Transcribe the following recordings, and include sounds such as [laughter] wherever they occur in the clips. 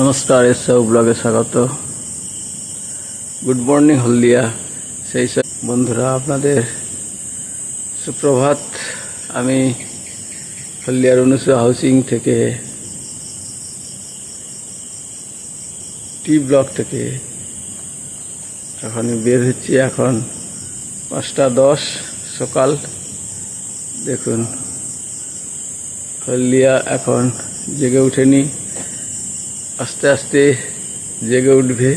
নমস্কার এসব ব্লগে স্বাগত। Good morning, Haldia. সেই সব বন্ধুরা, আপনাদের সুপ্রভাত। আমি হলদিয়ার অনুসূয়া হাউসিং থেকে টি ব্লক থেকে। এখন বের হচ্ছি, এখন পাঁচটা দশ সকাল। দেখুন, হলদিয়া এখন জেগে ওঠেনি আস্তে আস্তে জেগে উঠবে।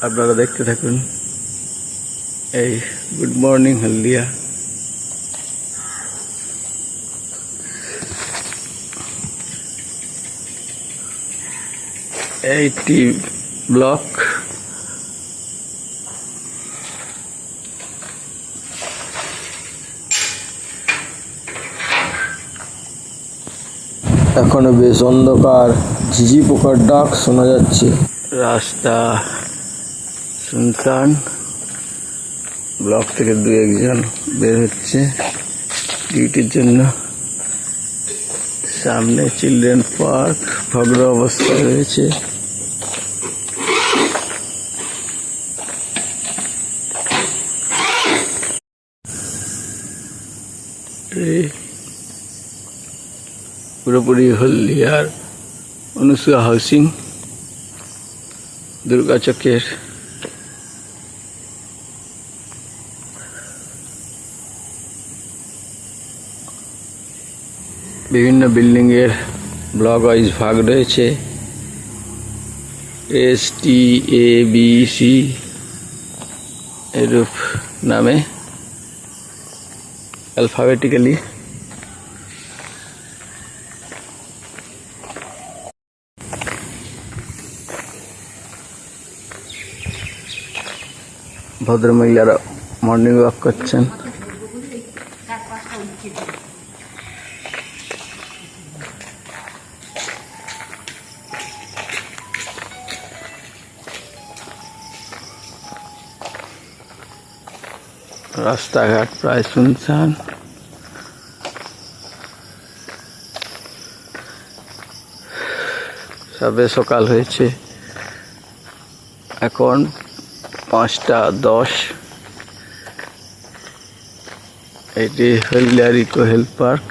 আপনারা দেখতে থাকুন। এই গুড মর্নিং হলদিয়া। এইটি ব্লক। এখনও বেশ অন্ধকার ঝিঝি পোকার ডাক শোনা যাচ্ছে। রাস্তা শুনশান ব্লক থেকে দু একজন বের হচ্ছে ডিউটির জন্য। সামনে চিলড্রেন পার্ক ভগ্ন অবস্থায় রয়েছে। এই পুরোপুরি হলদিয়ার অনুসুয়া হাউসিং দুর্গাচকের বিভিন্ন বিল্ডিংয়ের ব্লক ওয়াইজ ভাগ রয়েছে। S T A B C এরূপ নামে। অ্যালফাবেটিক্যালি ভদ্রমহিলারা মর্নিং ওয়াক করছেন। রাস্তাঘাট প্রায় শুনশান সবে সকাল হয়েছে। এখন পাঁচটা দশ। এটি হলদিয়ার ইকো হেলথ পার্ক।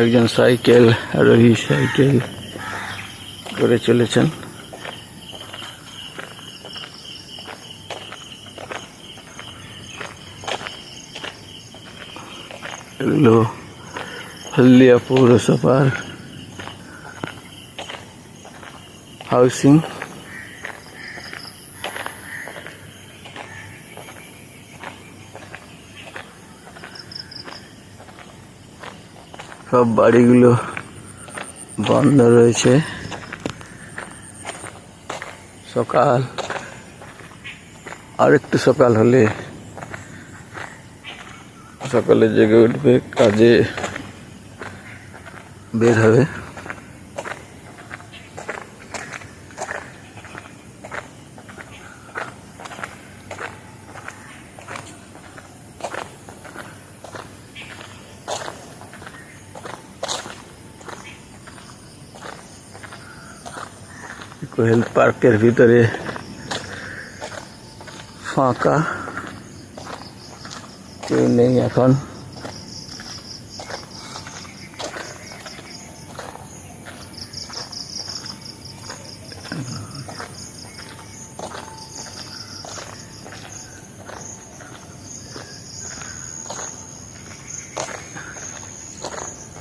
একজন সাইকেল আরোহী সাইকেল করে চলেছেন। এগুলো হলদিয়া পৌরসভার হাউসিং সব বাড়িগুলো বন্ধ রয়েছে। সকাল। আর একটু সকাল হলে সকালে জেগে উঠবে, কাজে বের হবে। কোহেল পার্কের ভিতরে ফাঁকা। কেউ নেই এখন।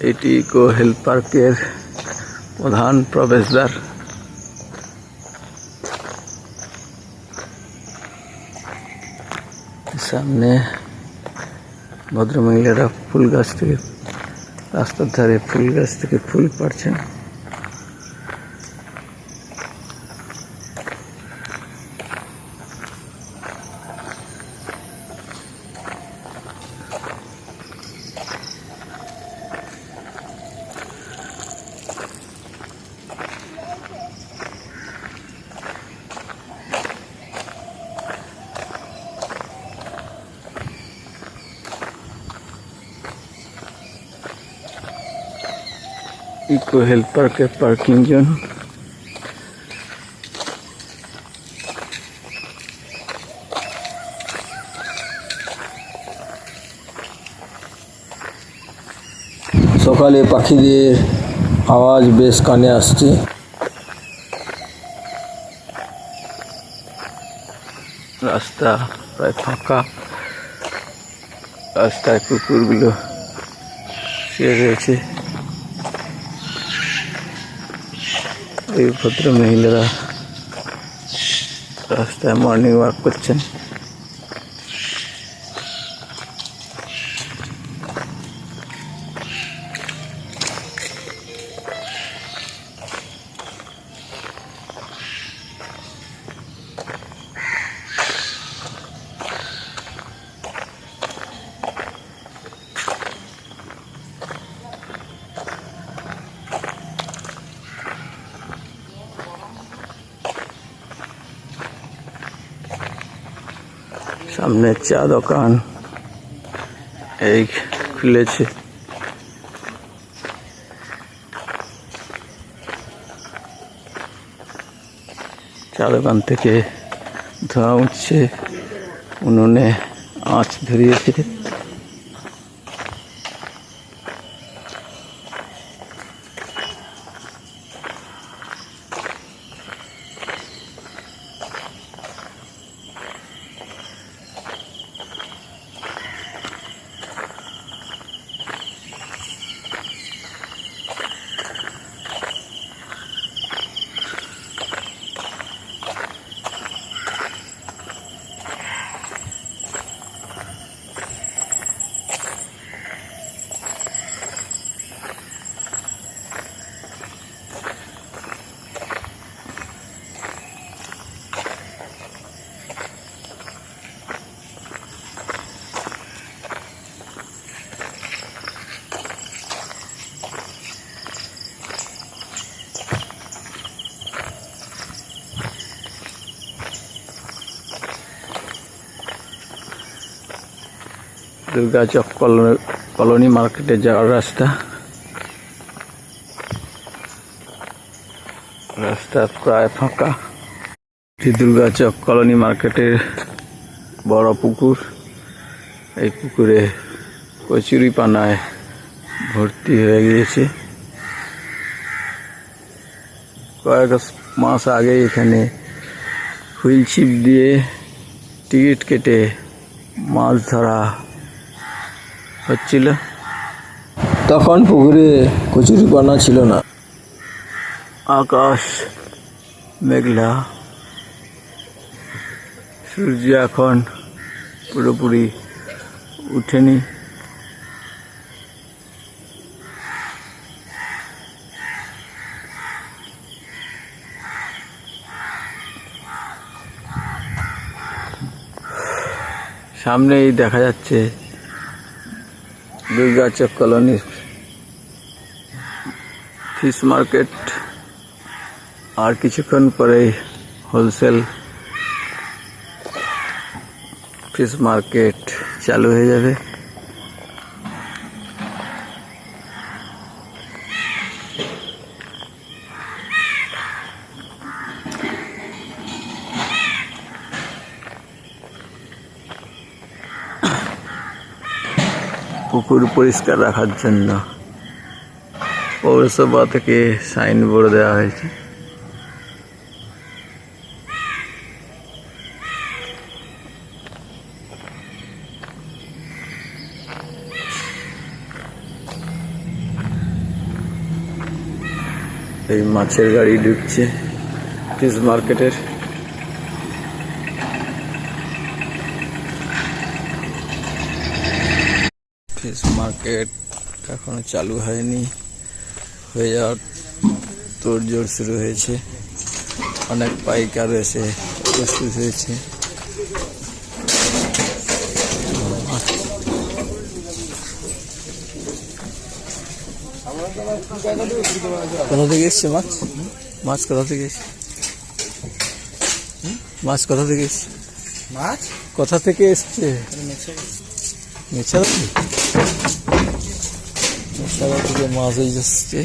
এটি ইকো হেলথ পার্কের প্রধান প্রবেশদ্বার। সামনে ভদ্রমহিলারা ফুল গাছ থেকে রাস্তার ধারে ফুল গাছ থেকে ফুল পাড়ছেন। ইকো হেলথ পার্কের পার্কিং জোন সকালে পাখিদের আওয়াজ বেশ কানে আসছে। রাস্তা প্রায় ফাঁকা। রাস্তায় কুকুরগুলো শুয়ে রয়েছে। এই ভদ্র মহিলারা রাস্তায় মর্নিং ওয়াক করছেন। সামনে চা দোকান। এই খুলেছে। চা দোকান থেকে ধোঁয়া উঠছে। উনুনে আঁচ ধরিয়েছে। দুর্গাচক কলোনি কলোনি মার্কেটে যাওয়ার রাস্তা। রাস্তা প্রায় ফাঁকা। এটি দুর্গাচক কলোনি মার্কেটের বড় পুকুর। এই পুকুরে কচুরি পানায় ভর্তি হয়ে গিয়েছে। কয়েক মাস আগে এখানে হুইল ছিপ দিয়ে টিকিট কেটে মাছ ধরা হচ্ছিল। তখন পুকুরে কচুরিপানা ছিল না। আকাশ মেঘলা। সূর্য এখন পুরোপুরি উঠেনি। সামনেই দেখা যাচ্ছে দুর্গাচক কলোনির ফিশ মার্কেট আর কিছুক্ষণ পরেই হোলসেল ফিশ মার্কেট চালু হয়ে যাবে। পুকুর পরিষ্কার রাখার জন্য। পৌরসভা থেকে সাইনবোর্ড দেওয়া হয়েছে। এই মাছের গাড়ি ঢুকছে ফিস মার্কেটের। মার্কেট এখনও চালু হয়নি। হয়ে যাওয়ার তোড়জোড় শুরু হয়েছে। অনেক পাইকার এসে উপস্থিত হয়েছে। কোথা থেকে এসছে মাছ? মাছ কোথা থেকে এসছে? মাছ কোথা থেকে এসছে? মাছ? কোথা থেকে এসছে? মেছাদা মেছাদা থেকে মাছ হয়ে যাচ্ছে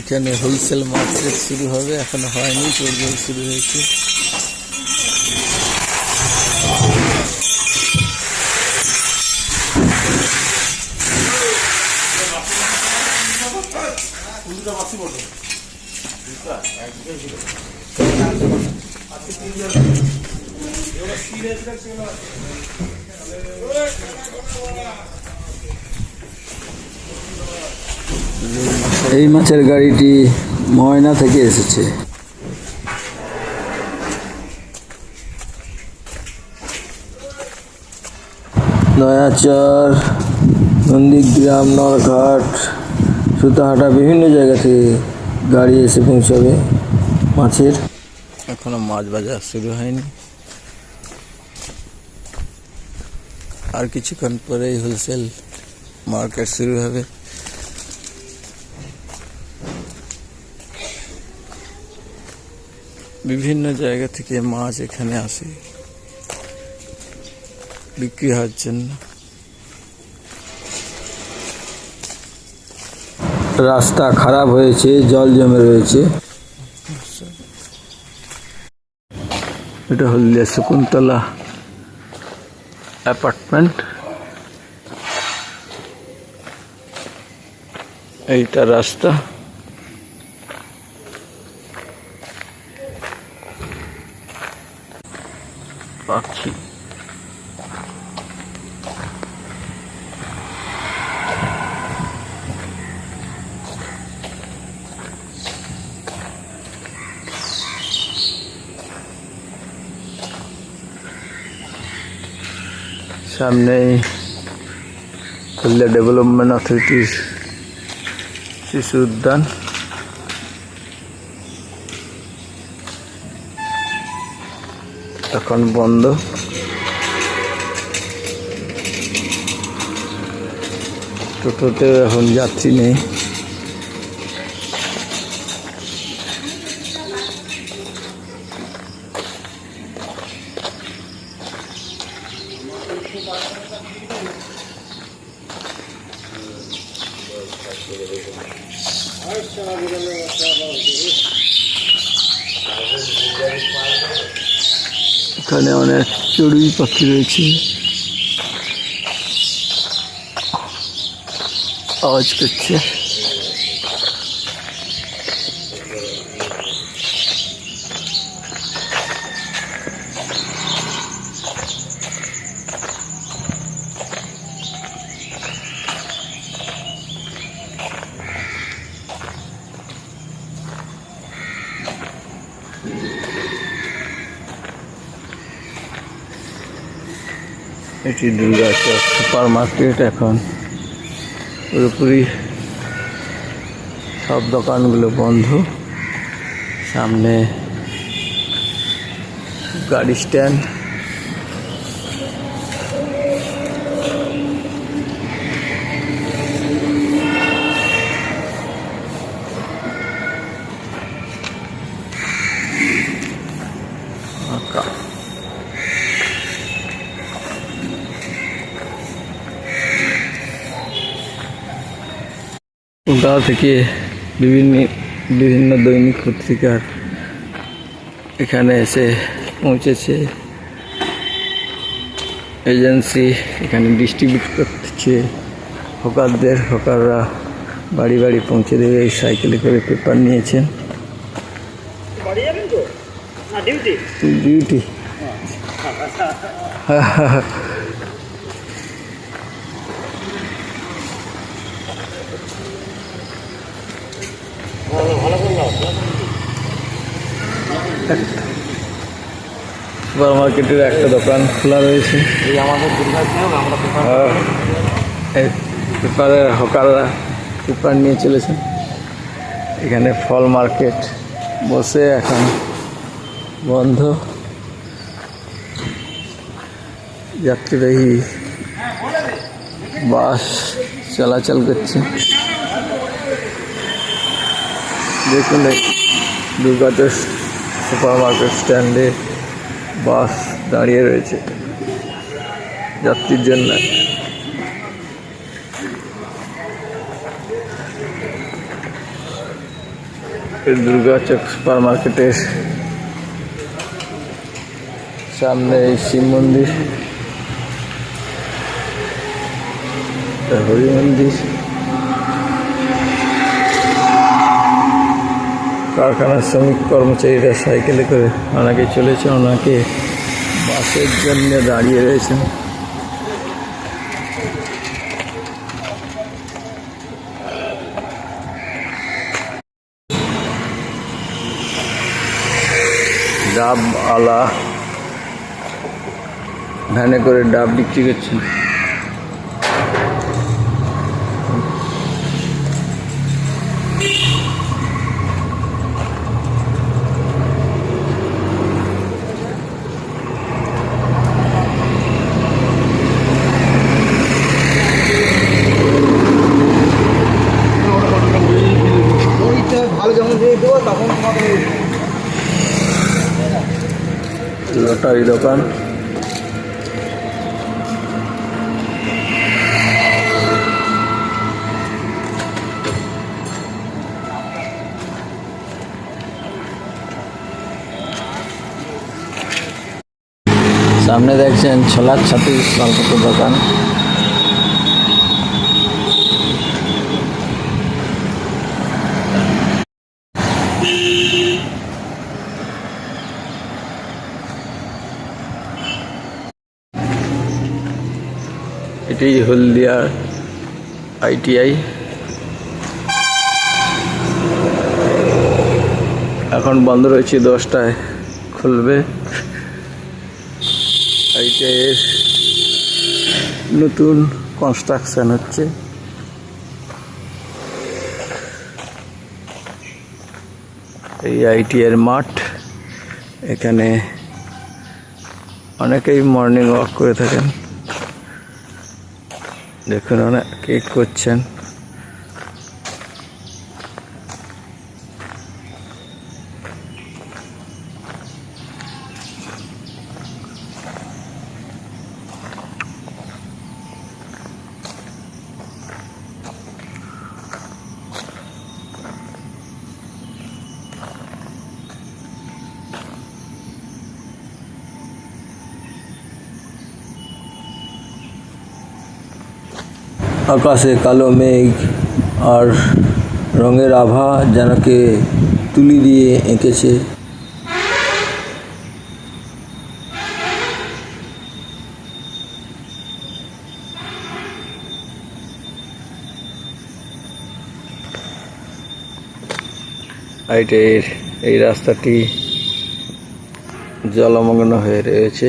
এখানে হোলসেল মার্কেট শুরু হবে এখনও হয়নি তোর শুরু হয়েছে এই মাছের গাড়িটি ময়না থেকে এসেছে। নয়াচর, নন্দীগ্রাম, নরঘাট, সুতাহাটা, বিভিন্ন জায়গা থেকে গাড়ি এসে পৌঁছাবে মাছের। এখনও মাছ বাজার শুরু হয়নি। আর কিছুক্ষণ পরেই হোলসেল মার্কেট শুরু হবে। বিভিন্ন জায়গা থেকে মাছ এখানে আসে। বিক্রি হওয়ার জন্য। রাস্তা খারাপ হয়েছে, জল জমে রয়েছে। এটা হলদিয়া শকুন্তলা অ্যাপার্টমেন্ট। এইটা রাস্তা। পাখি সামনেই হলদিয়া ডেভেলপমেন্ট অথরিটির শিশু উদ্যান। এখন বন্ধ। টোটোতে এখন যাত্রী নেই এখানে অনেক চড়ুই পাখি রয়েছে আওয়াজ এটি দুর্গাচর সুপার মার্কেট এখন। পুরোপুরি সব দোকানগুলো বন্ধ। সামনে গাড়ি স্ট্যান্ড। কলকাতা থেকে বিভিন্ন বিভিন্ন দৈনিক পত্রিকার এখানে এসে পৌঁছেছে। এজেন্সি এখানে ডিস্ট্রিবিউট করছে। হকারদের হকাররা বাড়ি বাড়ি পৌঁছে দেবে এই সাইকেলে করে পেপার নিয়েছেন। তো? ডিউটি [laughs] সুপার মার্কেটের একটা দোকান খোলা রয়েছে। পেপারের হকাররা পেপার নিয়ে চলেছেন। এখানে ফল মার্কেট বসে এখন বন্ধ। যাত্রীবাহী বাস চলাচল করছে। দেখুন এই সুপার মার্কেট স্ট্যান্ডে বাস দাঁড়িয়ে রয়েছে যাত্রীর জন্য। দুর্গাচক সুপার মার্কেটের সামনে এই শিব মন্দির হরি মন্দির। কারখানার শ্রমিক কর্মচারীরা সাইকেলে করে ওনাকে চলেছে, ওনাকে বাসের জন্য দাঁড়িয়ে রয়েছেন ডাব আলা ভ্যানে করে ডাব বিক্রি করছেন ভালো যখন দিয়ে দেবো তখন তোমাকে লটারি দোকান সামনে দেখছেন ছোলার ছাতি মালপত্র দোকান। এটি হলদিয়ার আইটিআই। এখন বন্ধ রয়েছে দশটায় খুলবে। আইটিআইয়ের নতুন কনস্ট্রাকশন হচ্ছে। এই আইটিআইয়ের মাঠ, এখানে অনেকেই মর্নিং ওয়াক করে থাকেন। দেখুন অনেকে করছেন। আকাশে কালো মেঘ আর রঙের আভা যেনকে তুলি দিয়ে এঁকেছে। আইটিআইয়ের এই রাস্তাটি জলমগ্ন হয়ে রয়েছে।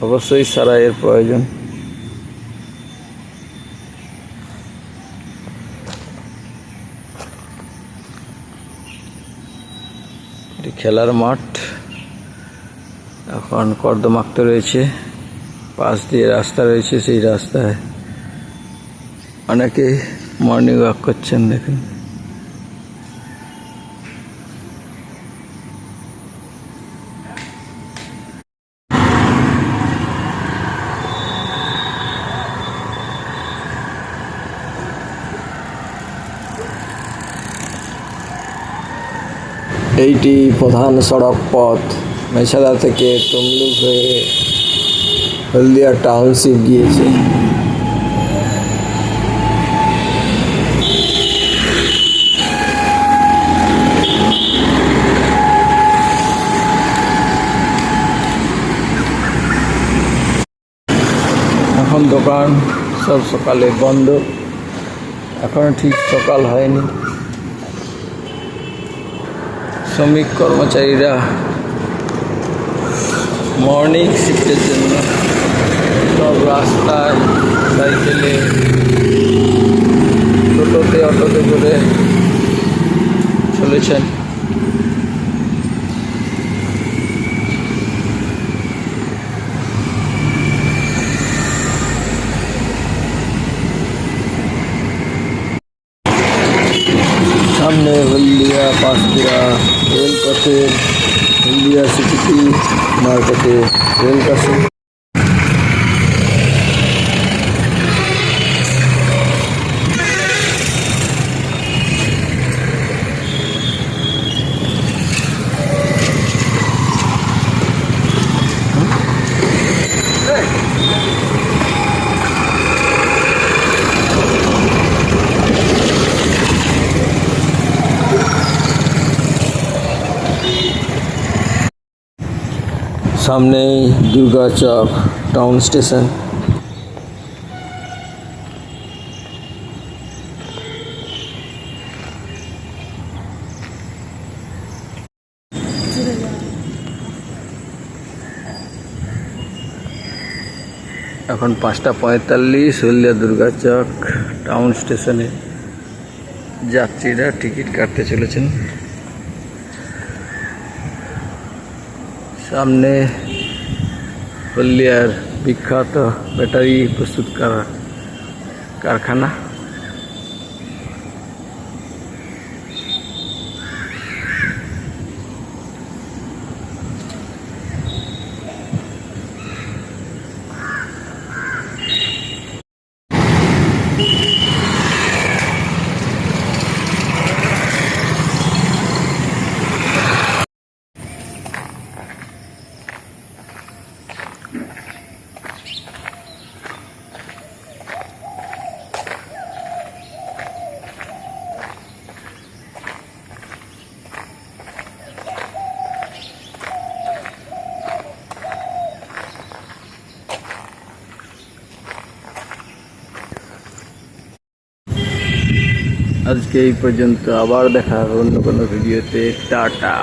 অবশ্যই সারাইয়ের প্রয়োজন। খেলার মাঠ। এখন কর্দমাক্ত রয়েছে। পাশ দিয়ে রাস্তা রয়েছে সেই রাস্তায়। অনেকে মর্নিং ওয়াক করছেন দেখুন। এইটি প্রধান সড়ক পথ। মেশাদা থেকে তমলুক হয়ে হলদিয়া টাউনশিপ গিয়েছে। এখন দোকান সব সকালে বন্ধ। এখন ঠিক সকাল হয়নি। শ্রমিক কর্মচারীরা মর্নিং শিফটের জন্য সব রাস্তায় সাইকেলে টোটোতে অটোতে করে চলেছেন। সামনে হলদিয়া পাঁশকুড়া কাছে ইন্ডিয়া সিটি মার্কেটে রেল কাছে। সামনেই দুর্গাচক টাউন স্টেশন এখন পাঁচটা পঁয়তাল্লিশ, হলদিয়া দুর্গাচক টাউন স্টেশনে যাত্রীরা টিকিট কাটতে চলেছেন। সামনে হলদিয়ার বিখ্যাত ব্যাটারি প্রস্তুত করা কারখানা আজকে এই পর্যন্ত আবার দেখা হবে অন্য কোনো ভিডিওতে। টাটা।